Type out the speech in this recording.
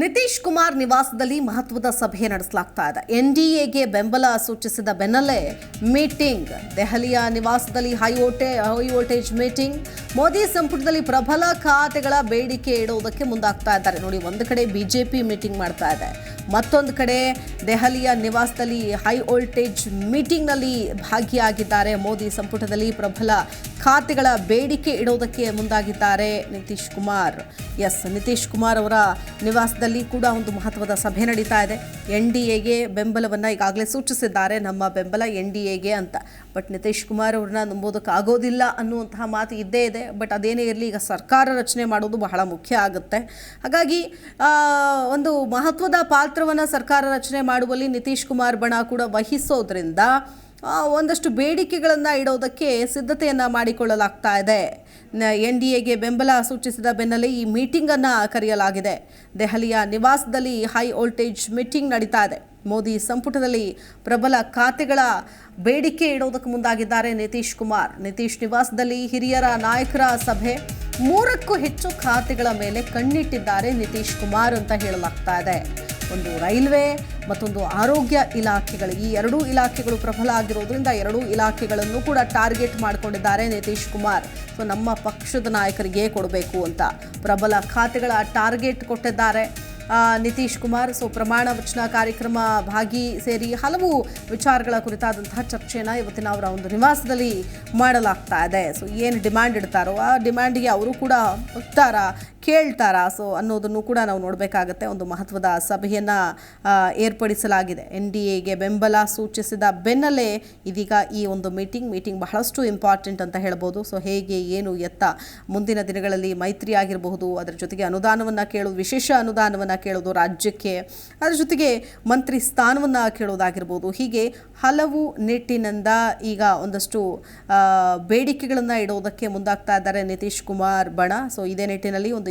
ನಿತೀಶ್ ಕುಮಾರ್ ನಿವಾಸದಲ್ಲಿ ಮಹತ್ವದ ಸಭೆ ನಡೆಸಲಾಗ್ತಾ ಇದೆ. ಎಗೆ ಬೆಂಬಲ ಸೂಚಿಸಿದ ಬೆನ್ನಲ್ಲೇ ಮೀಟಿಂಗ್. ದೆಹಲಿಯ ನಿವಾಸದಲ್ಲಿ high volt high voltage meeting. Modi ಸಂಪುಟದಲ್ಲಿ ಪ್ರಬಲ ಖಾತೆಗಳ ಬೇಡಿಕೆ ಇಡುವುದಕ್ಕೆ ಮುಂದಾಗ್ತಾ ಇದ್ದಾರೆ. ನೋಡಿ, ಒಂದು ಕಡೆ ಬಿಜೆಪಿ ಮೀಟಿಂಗ್ ಮಾಡ್ತಾ ಇದೆ. ಮತ್ತೊಂದು ಕಡೆ ದೆಹಲಿಯ ನಿವಾಸದಲ್ಲಿ ಹೈ ವೋಲ್ಟೇಜ್ ಮೀಟಿಂಗ್ನಲ್ಲಿ ಭಾಗಿಯಾಗಿದ್ದಾರೆ. ಮೋದಿ ಸಂಪುಟದಲ್ಲಿ ಪ್ರಬಲ ಖಾತೆಗಳ ಬೇಡಿಕೆ ಇಡೋದಕ್ಕೆ ಮುಂದಾಗಿದ್ದಾರೆ ನಿತೀಶ್ ಕುಮಾರ್. ಎಸ್, ನಿತೀಶ್ ಕುಮಾರ್ ಅವರ ನಿವಾಸದಲ್ಲಿ ಕೂಡ ಒಂದು ಮಹತ್ವದ ಸಭೆ ನಡೀತಾ ಇದೆ. ಎನ್ ಡಿ ಎಗೆ ಬೆಂಬಲವನ್ನು ಈಗಾಗಲೇ ಸೂಚಿಸಿದ್ದಾರೆ. ನಮ್ಮ ಬೆಂಬಲ ಎನ್ ಡಿ ಎಗೆ ಅಂತ. ಬಟ್ ನಿತೀಶ್ ಕುಮಾರ್ ಅವ್ರನ್ನ ನಂಬೋದಕ್ಕಾಗೋದಿಲ್ಲ ಅನ್ನುವಂತಹ ಮಾತು ಇದ್ದೇ ಇದೆ. ಬಟ್ ಅದೇನೇ ಇರಲಿ, ಈಗ ಸರ್ಕಾರ ರಚನೆ ಮಾಡೋದು ಬಹಳ ಮುಖ್ಯ ಆಗುತ್ತೆ. ಹಾಗಾಗಿ ಒಂದು ಮಹತ್ವದ ಪಾತ್ರವನ್ನು ಸರ್ಕಾರ ರಚನೆ ಮಾಡುವಲ್ಲಿ ನಿತೀಶ್ ಕುಮಾರ್ ಬಣ ಕೂಡ ವಹಿಸೋದ್ರಿಂದ ಒಂದಷ್ಟು ಬೇಡಿಕೆಗಳನ್ನು ಇಡೋದಕ್ಕೆ ಸಿದ್ಧತೆಯನ್ನು ಮಾಡಿಕೊಳ್ಳಲಾಗ್ತಾ ಇದೆ. ಎನ್ ಡಿ ಎಗೆ ಬೆಂಬಲ ಸೂಚಿಸಿದ ಬೆನ್ನಲ್ಲೇ ಈ ಮೀಟಿಂಗನ್ನು ಕರೆಯಲಾಗಿದೆ. ದೆಹಲಿಯ ನಿವಾಸದಲ್ಲಿ ಹೈ ವೋಲ್ಟೇಜ್ ಮೀಟಿಂಗ್ ನಡೀತಾ ಇದೆ. ಮೋದಿ ಸಂಪುಟದಲ್ಲಿ ಪ್ರಬಲ ಖಾತೆಗಳ ಬೇಡಿಕೆ ಇಡೋದಕ್ಕೆ ಮುಂದಾಗಿದ್ದಾರೆ ನಿತೀಶ್ ಕುಮಾರ್. ನಿತೀಶ್ ನಿವಾಸದಲ್ಲಿ ಹಿರಿಯರ ನಾಯಕರ ಸಭೆ ಮೂರಕ್ಕೂ ಹೆಚ್ಚು ಖಾತೆಗಳ ಮೇಲೆ ಕಣ್ಣಿಟ್ಟಿದ್ದಾರೆ ನಿತೀಶ್ ಕುಮಾರ್ ಅಂತ ಹೇಳಲಾಗ್ತಾ ಇದೆ. ಒಂದು ರೈಲ್ವೆ, ಮತ್ತೊಂದು ಆರೋಗ್ಯ ಇಲಾಖೆಗಳು. ಈ ಎರಡೂ ಇಲಾಖೆಗಳು ಪ್ರಬಲ ಆಗಿರೋದ್ರಿಂದ ಎರಡೂ ಇಲಾಖೆಗಳನ್ನು ಕೂಡ ಟಾರ್ಗೆಟ್ ಮಾಡಿಕೊಂಡಿದ್ದಾರೆ ನಿತೀಶ್ ಕುಮಾರ್. ಸೊ ನಮ್ಮ ಪಕ್ಷದ ನಾಯಕರಿಗೆ ಕೊಡಬೇಕು ಅಂತ ಪ್ರಬಲ ಖಾತೆಗಳ ಟಾರ್ಗೆಟ್ ಕೊಟ್ಟಿದ್ದಾರೆ. ನಿತೀಶ್ ಕುಮಾರ್. ಸೊ ಪ್ರಮಾಣ ವಚನ ಕಾರ್ಯಕ್ರಮ ಭಾಗಿ ಸೇರಿ ಹಲವು ವಿಚಾರಗಳ ಕುರಿತಾದಂತಹ ಚರ್ಚೆಯನ್ನು ಇವತ್ತಿನ ಅವರ ಒಂದು ನಿವಾಸದಲ್ಲಿ ಮಾಡಲಾಗ್ತಾ ಇದೆ. ಸೊ ಏನು ಡಿಮ್ಯಾಂಡ್ ಇಡ್ತಾರೋ, ಆ ಡಿಮ್ಯಾಂಡ್ಗೆ ಅವರು ಕೂಡ ಹೋಗ್ತಾರಾ ಕೇಳ್ತಾರಾ? ಸೊ ಅನ್ನೋದನ್ನು ಕೂಡ ನಾವು ನೋಡಬೇಕಾಗತ್ತೆ. ಒಂದು ಮಹತ್ವದ ಸಭೆಯನ್ನು ಏರ್ಪಡಿಸಲಾಗಿದೆ. ಎನ್ ಡಿ ಎಗೆ ಬೆಂಬಲ ಸೂಚಿಸಿದ ಬೆನ್ನಲ್ಲೇ ಇದೀಗ ಈ ಒಂದು ಮೀಟಿಂಗ್ ಮೀಟಿಂಗ್ ಬಹಳಷ್ಟು ಇಂಪಾರ್ಟೆಂಟ್ ಅಂತ ಹೇಳ್ಬೋದು. ಸೊ ಹೇಗೆ, ಏನು ಎತ್ತ ಮುಂದಿನ ದಿನಗಳಲ್ಲಿ ಮೈತ್ರಿ ಆಗಿರಬಹುದು, ಅದರ ಜೊತೆಗೆ ಅನುದಾನವನ್ನು ಕೇಳೋದು ವಿಶೇಷ ಅನುದಾನವನ್ನು ಕೇಳೋದು ರಾಜ್ಯಕ್ಕೆ, ಅದರ ಜೊತೆಗೆ ಮಂತ್ರಿ ಸ್ಥಾನವನ್ನು ಕೇಳೋದಾಗಿರ್ಬೋದು. ಹೀಗೆ ಹಲವು ನಿಟ್ಟಿನಿಂದ ಈಗ ಒಂದಷ್ಟು ಬೇಡಿಕೆಗಳನ್ನು ಇಡೋದಕ್ಕೆ ಮುಂದಾಗ್ತಾ ಇದ್ದಾರೆ ನಿತೀಶ್ ಕುಮಾರ್ ಬಣ. ಸೊ ಇದೇ ನಿಟ್ಟಿನಲ್ಲಿ ಒಂದು